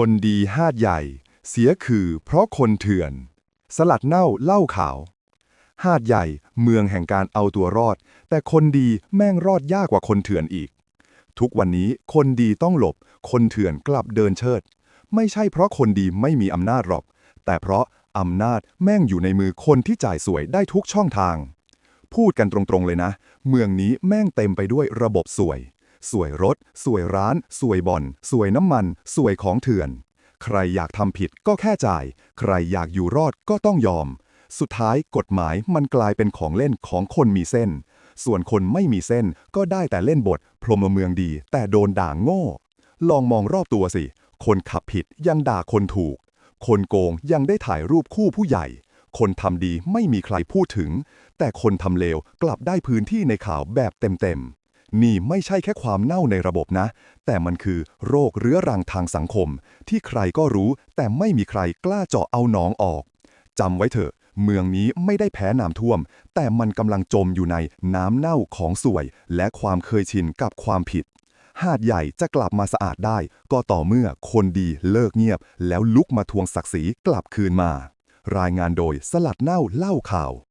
คนดีหาดใหญ่ เสียคือเพราะคนเถื่อน สลัดเน่าเล่าข่าว หาดใหญ่เมืองแห่งการเอาตัวรอด แต่คนดีแม่งรอดยากกว่าคนเถื่อนอีก ทุกวันนี้คนดีต้องหลบ คนเถื่อนกลับเดินเชิด ไม่ใช่เพราะคนดีไม่มีอำนาจหรอก แต่เพราะอำนาจแม่งอยู่ในมือคนที่จ่ายสวยได้ทุกช่องทาง พูดกันตรงๆเลยนะ เมืองนี้แม่งเต็มไปด้วยระบบสวย สวยรถ สวยร้าน สวยบ่อน สวยน้ำมัน สวยของเถื่อน ใครอยากทำผิดก็แค่จ่าย ใครอยากอยู่รอดก็ต้องยอม สุดท้ายกฎหมายมันกลายเป็นของเล่นของคนมีเส้น ส่วนคนไม่มีเส้นก็ได้แต่เล่นบท พรหมเมืองดี แต่โดนด่างโง่ ลองมองรอบตัวสิ คนขับผิดยังด่าคนถูก คนโกงยังได้ถ่ายรูปคู่ผู้ใหญ่คนทำดีไม่มีใครพูดถึง แต่คนทำเลวกลับได้พื้นที่ในข่าวแบบเต็มๆ นี่ไม่ใช่แค่ความเน่าในระบบนะ แต่มันคือโรคเรื้อรังทางสังคม ที่ใครก็รู้ แต่ไม่มีใครกล้าเจาะเอาหนองออกจำไว้เถอะ เมืองนี้ไม่ได้แพ้น้ำท่วม แต่มันกำลังจมอยู่ในน้ำเน่าของสวย และความเคยชินกับความผิด หาดใหญ่จะกลับมาสะอาดได้ ก็ต่อเมื่อคนดีเลิกเงียบ แล้วลุกมาทวงศักดิ์ศรีกลับคืนมา รายงานโดยสลัดเน่าเล่าข่าว